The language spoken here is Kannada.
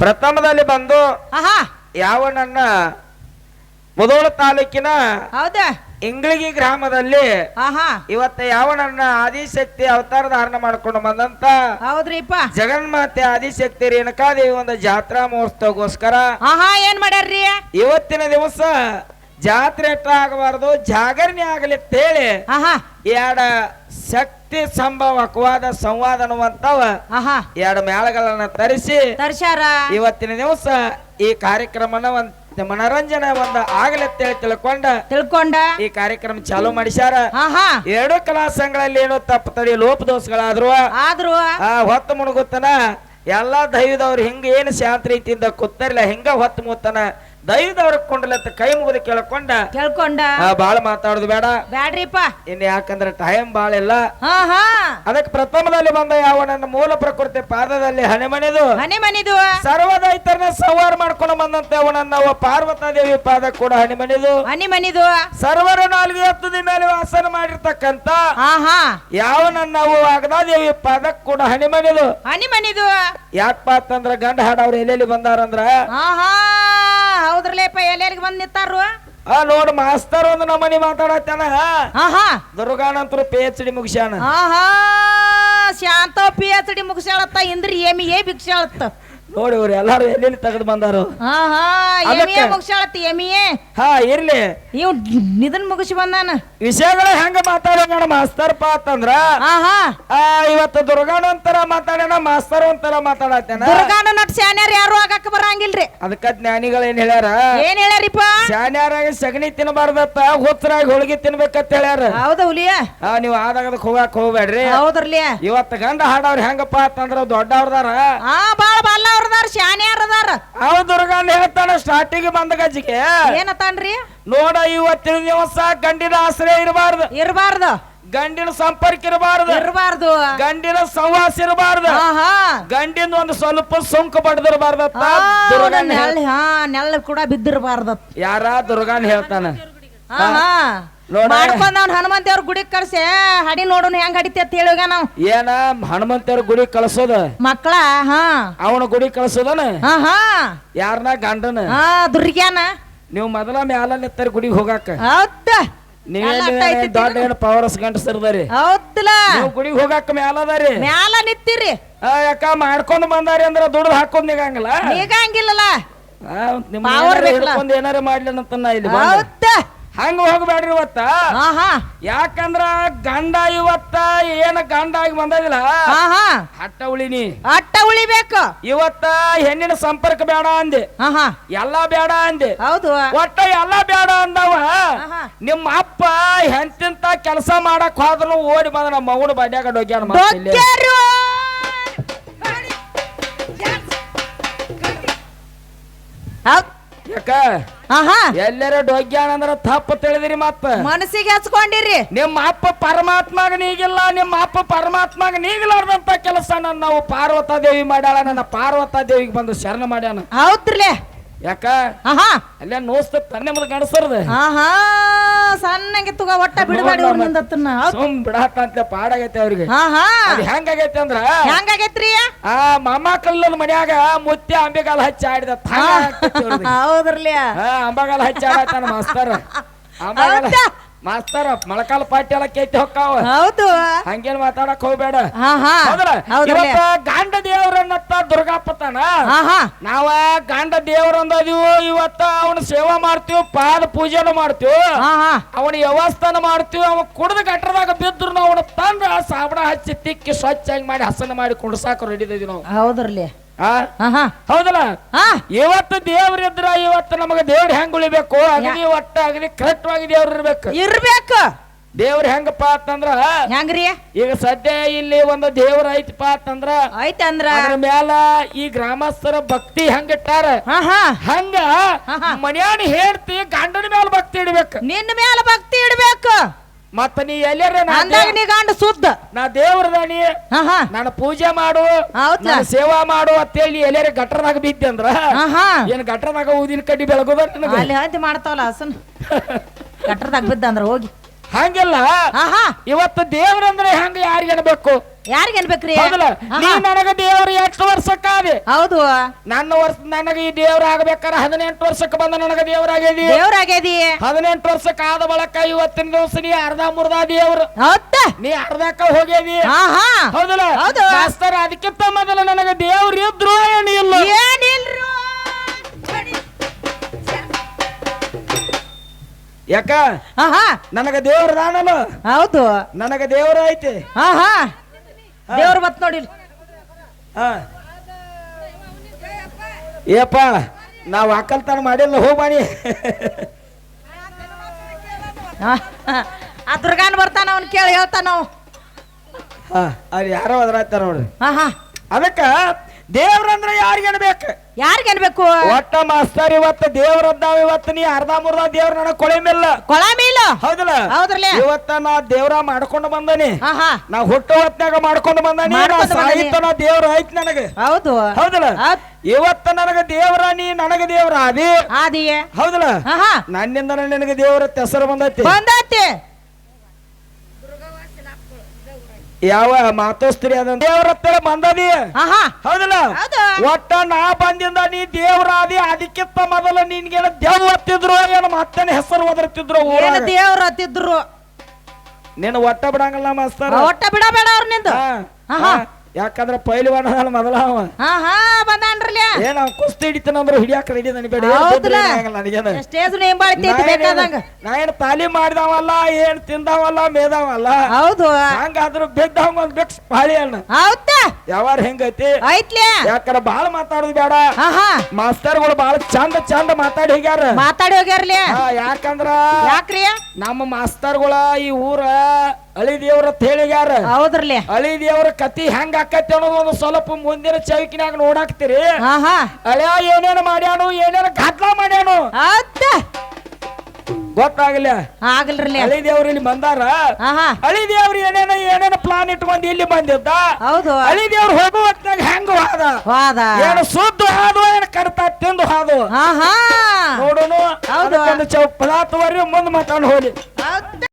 ಪ್ರಥಮದಲ್ಲಿ ಬಂದು ಯಾವ ನನ್ನ ಮುದೋಳ ತಾಲೂಕಿನ ಹೌದಾ. ಇಂಗ್ಳಿಗಿ ಗ್ರಾಮದಲ್ಲಿ ಇವತ್ತ ಯಾವನನ್ನ ಆದಿಶಕ್ತಿ ಅವತಾರ ಧಾರಣ ಮಾಡ್ಕೊಂಡು ಬಂದಂತ ಹೌದ್ರಿಪ್ಪ. ಜಗನ್ಮಾತೆ ಆದಿಶಕ್ತಿ ರೇಣುಕಾದೇವಿ ಒಂದು ಜಾತ್ರಾ ಮಹೋತ್ಸವಗೋಸ್ಕರ ಏನ್ ಮಾಡ್ಯಾರ್ರಿ? ಇವತ್ತಿನ ದಿವಸ ಜಾತ್ರೆ ಆಗಬಾರದು ಜಾಗರಣೆ ಆಗಲಿ ಅಂತೇಳಿ ಆಹಾ. ಎರಡ ಶಕ್ತಿ ಸಂಭವಕವಾದ ಸಂವಾದ ಅನ್ನುವಂತವ ಎರಡು ಮೇಳಗಳನ್ನ ತರಿಸಿ ತರ್ಸ್ಯಾರ. ಇವತ್ತಿನ ದಿವಸ ಈ ಕಾರ್ಯಕ್ರಮನ ಒಂದ್ ಮನರಂಜನೆ ಒಂದು ಆಗಲಿ ಅಂತೇಳಿ ತಿಳ್ಕೊಂಡ ತಿಳ್ಕೊಂಡ. ಈ ಕಾರ್ಯಕ್ರಮ ಚಾಲೂ ಮಾಡಿಸ್ಯಾರ. ಎರಡು ಕಲಾ ಸಂಘಗಳಲ್ಲಿ ಏನೋ ತಪ್ಪು ತಡಿ ಲೋಪ ಲೋಪದೋಷಗಳಾದ್ರು. ಆದ್ರು. ಆ ಹೊತ್ತು ಮುಣಗುತ್ತನ. ಎಲ್ಲಾ ದೈವದವ್ರು ಹಿಂಗ ಏನು ಶಾಂತ ರೀತಿಯಿಂದ ಕೂತರಿಲ್ಲ ಹಿಂಗ ಹೊತ್ತು ಮುತ್ತನ. ದೈವದವ್ರ ಕೊಂಡಲತ್ತ ಕೈ ಮುಗಿದು ಕೇಳ್ಕೊಂಡ. ಕೇಳ್ಕೊಂಡ. ಬಾಳ ಮಾತಾಡುದು ಬೇಡ. ಬ್ಯಾಡ್ರಿಪ್ಪ. ಇನ್ ಯಾಕಂದ್ರೆ ಟೈಮ್ ಬಾಳ ಇಲ್ಲ. ಅದಕ್ಕೆ ಪ್ರಥಮದಲ್ಲಿ ಬಂದ ಯಾವ ನನ್ನ ಮೂಲ ಪ್ರಕೃತಿ ಪಾದದಲ್ಲಿ ಹನಿ ಮನೆದು ಹನಿ ಮನಿದು ಸರ್ವದೈತರನ್ನ ಸಂವಾರ ಮಾಡ್ಕೊಂಡು ಬಂದಂತ ಅವನನ್ನ ಪಾರ್ವತಾ ದೇವಿ ಪಾದ ಕೂಡ ಹಣಿಮಣಿದು ಮನೆ ಮನಿದು ಸರ್ವರ ನಾಲ್ಕು ಹತ್ತದ ಮೇಲೆ ವಾಸನ ಮಾಡಿರ್ತಕ್ಕಂತ ಯಾವ ನನ್ನ ಅಗದಾದೇವಿ ಪಾದಕ್ ಕೂಡ ಮನೆದು ಮನಿದು ಯಾಕಪ್ಪ ಅಂತಂದ್ರ ಗಂಡ ಹಾಡವ್ರು ಎಲ್ಲೆಲ್ಲಿ ಬಂದಾರಂದ್ರ? ಆಹಾ ಹೌದ್ರಲೇಪ ಎಲ್ಲೆಲ್ಲಿಗೆ ಬಂದ್ ನಿಂತಾರು ಆ ನೋಡ್ ಮಾಸ್ತರ್ ಒಂದು ನಮ್ಮನಿ ಮಾತಾಡತ್ತಾನ ಆಹಾ. ದುರ್ಗಾನಂತರ ಪಿ ಎಚ್ ಡಿ ಮುಗಿಸ್ಯಾನ. ಆಹಾ ಶಾಂತ ಪಿ ಎಚ್ ಡಿ ಮುಗಿಸ್ಯಾಳತ್ತ ಇಂದ್ರಿ ಏಮಿ ಏ ಭಿಕ್ಷಾಳತ್ತ? ನೋಡಿ ಇವ್ರು ಎಲ್ಲಾರು ಎಲ್ಲೆಲ್ಲಿ ತೆಗೆದು ಬಂದಾರು. ಹಾ ಹಾ ಅದಕ್ಕೆ- ಮುಗಿಸಾಳತ್ತ ಹಾ ಇರ್ಲಿ. ಇವ್ ನಿದನ್ ಮುಗಿಸಿ ಬಂದಾನ. ವಿಷಯಗಳ ಹೆಂಗ ಮಾತಾಡೋಣ ಮಾಸ್ತರ್ಪ ಅಂತಂದ್ರ? ಆಹಾ ಆ ಇವತ್ತು ಮಾತಾಡೋಣ ಮಾತಾಡ್ಯಾನ ಮಾಸ್ತರ್ ಒಂಥರ ಮಾತಾಡತ್ತೇನ ದುರ್ಗಾನ ನಟ್ ಸ್ಯಾನ್ಯಾರ ಯಾರು ಆಗಕ್ಕೆ ಬರಂಗಿಲ್ರಿ. ಅದಕ್ಕ ಜ್ಞಾನಿಗಳು ಏನ್ ಹೇಳ್ಯಾರ? ಏನ್ ಹೇಳ್ಯಾರಿಪ್ಪ? ಶಾನ್ಯಾರಾಗ ಸಗಣಿ ತಿನ್ನಬಾರ್ದತ್ತ ಹುತ್ತರಾಗ ಹೋಳಿಗೆ ತಿನ್ಬೇಕಂತ ಹೇಳ್ಯಾರ. ಹೌದ ಹುಲಿಯ. ಆ ನೀವು ಅದಕ್ಕೆ ಹೋಗಾಕ ಹೋಗ್ಬೇಡ್ರಿ. ಹೌದ್ರಲಿ ಇವತ್ತು ಗಂಡ ಹಾಡವ್ರ ಹೆಂಗಪ್ಪ ಅಂತಂದ್ರ ದೊಡ್ಡವ್ರದಾರ. ಆ ಬಾಳ ಬಲ್ಲ ಅವ್ರದಾರ ಶಾನ್ಯಾರ ಅದಾರ ಅವ ದುರ್ಗಂಡ ಹೇಳ್ತಾನ ಸ್ಟಾರ್ಟಿಂಗ್ ಬಂದ ಗಜ್ಜಿಗೆ. ಏನತ್ತಾನ್ರಿ ನೋಡ ಇವತ್ತಿನ ದಿವಸ ಗಂಡಿನ ಆಶ್ರಯ ಇರಬಾರ್ದು. ಇರಬಾರ್ದು. ಗಂಡಿನ ಸಂಪರ್ಕ ಇರಬಾರ್ದು. ಇರಬಾರ್ದು. ಗಂಡಿನ ಸಹವಾಸ ಇರಬಾರ್ದು. ಆಹಾ. ಗಂಡಿನ ಒಂದು ಸ್ವಲ್ಪ ಸೋಂಕು ಬಡದಿರಬಾರ್ದತ್ತ ತಾ ದುರ್ಗನ್ ನೆಳ್ಳ ಹಾ ನೆಲ್ಲ ಕೂಡ ಬಿದ್ದಿರಬಾರ್ದ ಯಾರ? ದುರ್ಗಾನ್ ಹೇಳ್ತಾನ. ಆಹಾ ಹಾ. ಮಾಡ್ಕೊಂಡ್ ಅವ್ನ ಹನುಮಂತ ಅವ್ರ ಗುಡಿ ಕಳ್ಸಿ. ಹಡಿ ನೋಡೋಣ ಹೆಂಗ್ ಹಡಿತಿ ಅಂತ ಹೇಳುವಾಗ ನಾವು ಏನ ಹನುಮಂತರ ಗುಡಿ ಕಳ್ಸೋದ? ಮಕ್ಕಳ ಹಾ. ಅವನ ಗುಡಿ ಕಳ್ಸೋದನ? ಹಾ ಯಾರನ ಗಂಡನ? ಹಾ ದುರ್ಗ್ಯಾನ. ನೀವು ಮೊದಲ ಮ್ಯಾಲ ನಿತ್ತರ ಗುಡಿಗೆ ಹೋಗಾಕ. ಹೌದ. ನೀವೇನ್ ದೊಡ್ಡ ಏನು ಪವರ್ಸ್ ಗಂಡಸರ್ದಾರಿ ಹೌದಲ್ಲ ನೀವು ಗುಡಿಗೆ ಹೋಗಾಕ ಮ್ಯಾಲ ಅದಾರಿ? ಮ್ಯಾಲ ನಿತ್ತಿರಿ ಯಾಕ ಮಾಡ್ಕೊಂಡು ಬಂದಾರಿ ಅಂದ್ರ ದುಡ್ದು ಹಾಕೊಂಡು ನಿಗಂಗಿಲ್ಲ? ನಿಗಂಗಿಲ್ಲಲ್ಲ ಏನಾರ ಮಾಡ್ಲಿ ಅಂತ ಇಲ್ಲಿ. ಹೌದ. ಹಂಗ ಹೋಗ್ಬೇಡ್ರಿ ಇವತ್ತ. ಆಹಾ. ಯಾಕಂದ್ರ ಗಂಡ ಇವತ್ತ ಏನ ಗಂಡ ಆಗಿ ಬಂದದಿಲ್ಲ? ಆಹಾ. ಹಟ್ಟ ಉಳಿನಿ. ಅಟ್ಟ ಉಳಿಬೇಕು. ಇವತ್ತ ಹೆಣ್ಣಿನ ಸಂಪರ್ಕ ಬೇಡ ಅಂದೆ. ಆಹಾ. ಎಲ್ಲಾ ಬೇಡ ಅಂದೆ. ಹೌದು. ಒಟ್ಟ ಎಲ್ಲಾ ಬೇಡ ಅಂದವ. ನಿಮ್ಮ ಅಪ್ಪ ಹೆಂಟಿಂತ ಕೆಲಸ ಮಾಡಕ್ ಹೋದ್ರು ಓಡಿ ಬಂದ ನಮ್ಮ ಮಗನ ಬಡ್ಯಾಗ ಡೊಗ್ಯಾನ ಮತ್ತೆ ಯಾಕ ಆಹಾ. ಎಲ್ಲರ ಡೊಗ್ಯಾನ ಅಂದ್ರ ತಪ್ಪ ತಿಳಿದಿರಿ ಮತ್ತ. ಮನಸ್ಸಿಗೆ ಹಚ್ಕೊಂಡಿರಿ. ನಿಮ್ಮ ಅಪ್ಪ ಪರಮಾತ್ಮಗ ನೀಗಿಲ್ಲ ನಿಮ್ಮ ಅಪ್ಪ ಪರಮಾತ್ಮಗ ನೀಗಲಾರ್ದಂತ ಕೆಲಸ ನಾವು ಪಾರ್ವತಾ ದೇವಿ ಮಾಡ್ಯಾಳ ನನ್ನ ಪಾರ್ವತಾ ದೇವಿಗೆ ಬಂದು ಶರಣ ಮಾಡ್ಯಾನ. ಹೌದ್ರಿ ಯಾಕ? ಆಹಾ. ಅಲ್ಲೇ ನೋಸ್ತ ತನ್ನೆ ಮುಂದೆ ಗಣಸರ್ದ ಆಹಾ. ಸಣ್ಣಗೆ ತುಗ ಒಟ್ಟ ಬಿಡಬೇಡಿ ಅವ್ರ. ಹೌದ್. ಸುಮ್ ಬಿಡಾತ ಅಂತ ಪಾಡಾಗೈತೆ ಅವ್ರಿಗೆ ಹಾ ಅದ್ ಹೆಂಗಾಗೈತೆ ಅಂದ್ರ ಹೆಂಗಾಗೈತ್ರಿ ಆ ಮೊಮ್ಮಕ್ಕಳದ ಮನ್ಯಾಗ ಮುತ್ಯ ಅಂಬೆಗಾಲ ಹಚ್ಚಿ ಆಡಿದ ಥಂಗ ಅಂಬೆಗಾಲ ಹಚ್ಚಿ ಆಡತಾನ ಮಾಸ್ತರ ಅಂಬಗಾಲ? ಮಾಸ್ತರ ಮೊಳಕಾಲ ಪಾಟಿ ಎಲ್ಲ ಕೇತಿ ಹೊಕ್ಕಾವ. ಹೌದು. ಹಂಗೇನ್ ಮಾತಾಡಕ್ ಹೋಗ್ಬೇಡ. ಹಾ ಇವತ್ತ ಗಂಡ ದೇವ್ರನ್ನತ್ತ ದುರ್ಗಾಪತನ ಆಹಾ ನಾವ ಗಂಡ ದೇವ್ರಂದದೀವು ಇವತ್ತ ಅವನ ಸೇವಾ ಮಾಡ್ತೀವಿ ಪಾದ ಪೂಜೆನು ಮಾಡ್ತೀವಿ. ಹಾ ಅವನ ವ್ಯವಸ್ಥಾನ ಮಾಡ್ತೀವಿ ಅವ ಕುಡ್ದ ಗಟ್ರದಾಗ ಬಿದ್ರು ಅವನ ತಂದ ಸಾಬಣ ಹಚ್ಚಿ ತಿಕ್ಕಿ ಸ್ವಚ್ಛ ಮಾಡಿ ಹಸನ ಮಾಡಿ ಕುಡ್ಸಾಕ ರೆಡಿದೀವಿ ನಾವು. ಹೌದ್ರಲ್ಲಿ ಹೌದಲ್ಲ? ಆ. ಇವತ್ತು ದೇವ್ರ ಇದ್ರ ಇವತ್ತು ನಮಗೆ ದೇವ್ರ ಹೆಂಗ್ ಉಳಿಬೇಕು? ಅಗದಿ ಒಟ್ಟ ಕರೆಕ್ಟ್ ಆಗಿ ದೇವ್ರ ಇರ್ಬೇಕು. ಇರ್ಬೇಕು. ದೇವ್ರ ಹೆಂಗಪ್ಪ ಅಂತಂದ್ರ ಹೆಂಗ್ರಿ? ಈಗ ಸದ್ಯ ಇಲ್ಲಿ ಒಂದು ದೇವ್ರ ಐತಿಪ್ಪ ಅಂತಂದ್ರ ಐತಂದ್ರ ಅದ್ರ? ಮ್ಯಾಲ ಈ ಗ್ರಾಮಸ್ಥರ ಭಕ್ತಿ ಹೆಂಗಿಟ್ಟಾರ ಆಹಾ. ಹಂಗ. ಮನ್ಯಾನ ಹೇಳ್ತಿ ಗಂಡನ ಮ್ಯಾಲ ಭಕ್ತಿ ಇಡ್ಬೇಕು. ನಿನ್ನ ಮೇಲೆ ಭಕ್ತಿ ಇಡ್ಬೇಕು. ಮತ್ತ ನೀ ಎಲ್ಲಾರ ಶುದ್ಧ ಅಂದಾಗ ನೀ ಗಂಡ ಸುದ್ದ. ನಾ ದೇವ್ರದಾನಿ ಆಹಾ ನಾನು ಪೂಜೆ ಮಾಡು? ನಾನು ಸೇವಾ ಮಾಡು ಅಂತೇಳಿ ಎಲ್ಲಾರ ಗಟ್ರನಾಗ ಬಿದ್ದೆ ಅಂದ್ರ ಏನ್ ಗಟ್ರನಾಗ ಊದಿನ ಕಡ್ಡಿ ಬೆಳಗುದ ಅಲ್ಲಿ ಹಂತಿ ಮಾಡ್ತಾವಲ್ಲ ಹಸನ್. ಗಟ್ರದಾಗ ಬಿದ್ದ ಅಂದ್ರ ಹೋಗಿ. ಹಂಗಿಲ್ಲ? ಆಹಾ. ಇವತ್ತು ದೇವ್ರಂದ್ರೆ ಹೆಂಗ ಯಾರಿಗೆ ಅನ್ಬೇಕು? ಯಾರಿಗೆ ಅನ್ಬೇಕ್ರಿ? ಹೌದಲ್ಲ ನೀ. ನನಗ ದೇವ್ರ ಎಷ್ಟು ವರ್ಷಕ್ಕಾದೆ ಹೌದು. ನನ್ನ ವರ್ಷ ನನಗ ಈ ದೇವ್ರ ಆಗ್ಬೇಕಾರ ಹದಿನೆಂಟು ವರ್ಷಕ್ಕೆ ಬಂದ ನನಗ ದೇವ್ರಾಗೇದಿ ದೇವ್ರಾಗ್ಯದಿ ಹದಿನೆಂಟು ವರ್ಷಕ್ಕೆ ಆದ ಬಳಕ ಇವತ್ತಿನ ದಿವಸ ನೀ ಅರ್ಧ ಮುರ್ದ ದೇವ್ರು. ಹೌದ. ನೀ ಅರ್ಧಕ್ಕ ಹೋಗೇದಿ ಆಹಾ. ಹೌದಲ್ಲ? ಹೌದು. ಮಾಸ್ತರ್ ಅದಕ್ಕಿಂತ ಮೊದಲ ನನಗ ದೇವ್ರ ಇದ್ರು ಏನಿಲ್ಲ. ಏನಿಲ್ರು? ಯಾಕ? ಆಹಾ. ನನಗ ದೇವ್ರ ದಾನಲ್ಲ ಹೌದು. ನನಗ ದೇವ್ರ ಐತಿ. ಆಹಾ. ದೇವ್ರ ಬತ್ ನೋಡಿ. ಹಾ. ಏಪ್ಪ ನಾವು ಅಕ್ಕಲ್ತನ ಮಾಡಿಲ್ಲ ಹೋಗ್ಬಾಣಿ ಆ ದುರ್ಗಾನ್ ಬರ್ತಾನ ಅವ್ನು ಕೇಳಿ ಹೇಳ್ತಾನ ನಾವು ಹಾ ಅಲ್ಲಿ ಯಾರೋ ಅದ್ರಾಯ್ತಾರ ನೋಡ್ರಿ. ಆಹಾ. ಅದಕ್ಕ ದೇವ್ರಂದ್ರ ಯಾರಿಗೆ ಅನ್ಬೇಕು? ಯಾರಿಗೆ ಅನ್ಬೇಕು? ಒಟ್ಟ ಮಾಸ್ತರ್ ಇವತ್ತು ದೇವ್ರದ್ದಾವ ಇವತ್ತ ನೀ ಅರ್ಧ ಮುರ್ದ ದೇವ್ರ ನನಗ್ ಕೊಳೆ ಕೊಳಮಿಲ್ಲ ಕೊಳ ಮೀಲು? ಹೌದಲ್ಲ? ಹೌದ್ರಲ್ಲ? ಇವತ್ತ ನಾ ದೇವ್ರ ಮಾಡ್ಕೊಂಡು ಬಂದನಿ. ನಾ ಹುಟ್ಟು ಹೊತ್ನಾಗ ಮಾಡ್ಕೊಂಡು ಬಂದಾನಿ. ನಾ. ಸಾಹಿತ್ಯ ದೇವ್ರ ಐತ್ ನನಗ. ಹೌದು. ಹೌದಲ್ಲ? ಹೌದ್. ಇವತ್ತ ನನಗ ದೇವ್ರ ನೀ ನನಗ ದೇವ್ರ ಅದಿ ಆದಿಯೇ? ಹೌದಲ್ಲ? ನನ್ನಿಂದ ನಿನಗೆ ದೇವ್ರ ಹೆಸರು ಬಂದೈತಿ. ಬಂದೈತಿ. ಯಾವ ಮಾತೋಸ್ತ್ರಿ ಅದ ದೇವ್ರ ಹತ್ರ ಬಂದದಿ? ಆಹಾ. ಹೌದಲ್ಲ? ಹೌದು. ಒಟ್ಟ ನಾ ಬಂದಿಂದ ನೀ ದೇವ್ರಾದಿ ಅದಕ್ಕಿಂತ ಮೊದಲ ನಿನ್ಗೇನ ದೇವ್ ಹತ್ತಿದ್ರು ಏನು ಮತ್ತೇನ ಹೆಸರು ಒದರ್ತಿದ್ರು ಏನ್ ಊರಾಗ ದೇವ್ರ ಹತ್ತಿದ್ರು? ನಿನ್ನ ಒಟ್ಟ ಬಿಡಂಗಲ್ಲ ಮಾಸ್ತರ. ಒಟ್ಟ ಬಿಡಬೇಡ ಅವ್ರ ನಿಂದು. ಹಾ, ಆಹಾ. ಹಾ. ಯಾಕಂದ್ರ ಪೈಲ್ವಾನ ಅದಾನ ಮೊದಲ ಅವ. ಬಂದಾನ್ರಲ್ಲ ಕುಸ್ತಿ ಅವ್ ಕುಸ್ತಿ ಹಿಡಿತಾನಂದ್ರ ಹಿಡಿಯಾಕ ರೆಡಿ ನನಗೆ ಹೌದಲ್ಲ? ನನಗೇನ. ಸ್ಟೇಜ್ ಬೇಕಾದಂಗ ನಾ ಏನ್ ತಾಲಿ ಮಾಡಿದವಲ್ಲ ಏನ್ ತಿಂದವಲ್ಲ ಮೇದವಲ್ಲ. ಹೌದು. ಹಂಗಾದ್ರೂ ಬಿದ್ದವಂಗ ಒಂದ್ ಬಿಕ್ಸ್ ಪಾಳಿ ಅಣ್ಣ. ಹೌದಾ? ಯಾವಾರ ಹೆಂಗೈತಿ? ಐತ್ಲೆ ಯಾಕಂದ್ರ ಬಾಳ ಮಾತಾಡೋದು ಬೇಡ ಆಹಾ. ಮಾಸ್ತರ್ಗಳು ಬಾಳ ಚಂದ ಚಂದ ಮಾತಾಡಿ ಹೋಗ್ಯಾರ. ಮಾತಾಡಿ ಹೋಗ್ಯಾರ್ಲಿ. ಯಾಕಂದ್ರ ಯಾಕ್ರಿ? ನಮ್ಮ ಮಾಸ್ತರ್ಗಳ ಈ ಊರ ಅಳಿ ದೇವ್ರ ಅಂತ ಹೇಳಿಗ್ಯಾರ ಹೌದ್ರಲಿ. ಅಳಿ ದೇವ್ರ ಕತಿ ಹೆಂಗ ಆಕತಿ ಅನ್ನೋದು ಒಂದು ಸ್ವಲ್ಪ ಮುಂದಿನ ಚೌಕಿನಾಗ ನೋಡಾಕ್ತಿರಿ. ಆಹಾ. ಅಳ್ಯ ಏನೇನು ಮಾಡ್ಯಾನು ಏನೇನು ಘಾತ್ಲ ಮಾಡ್ಯಾನು. ಹೌದ ಗೊತ್ತಾಗಲ್ಲ ಆಗಲ್ರಲ್ಲ ಹಳಿ ದೇವ್ರು ಇಲ್ಲಿ ಬಂದಾರ. ಆಹಾ. ಹಳಿ ದೇವ್ರು ಏನೇನ ಏನೇನ ಪ್ಲಾನ್ ಇಟ್ಕೊಂಡು ಇಲ್ಲಿ ಬಂದಿದ್ದ? ಹೌದು. ಹಳಿ ದೇವ್ರು ಹೋಗೋ ಹೊತ್ತಾಗ ಹೆಂಗ ಹಾದ ವಾದ. ಏನು ಸುದ್ದು ಹಾದು ಏನು ಕರ್ತ ತಿಂದು ಹಾದು? ಆಹಾ. ನೋಡೋನು. ಹೌದು. ಒಂದು ಚೌಕ್ ಪದಾರ್ಥವರಿ ಮುಂದೆ ಮಾತಾಡ್ ಹೋಲಿ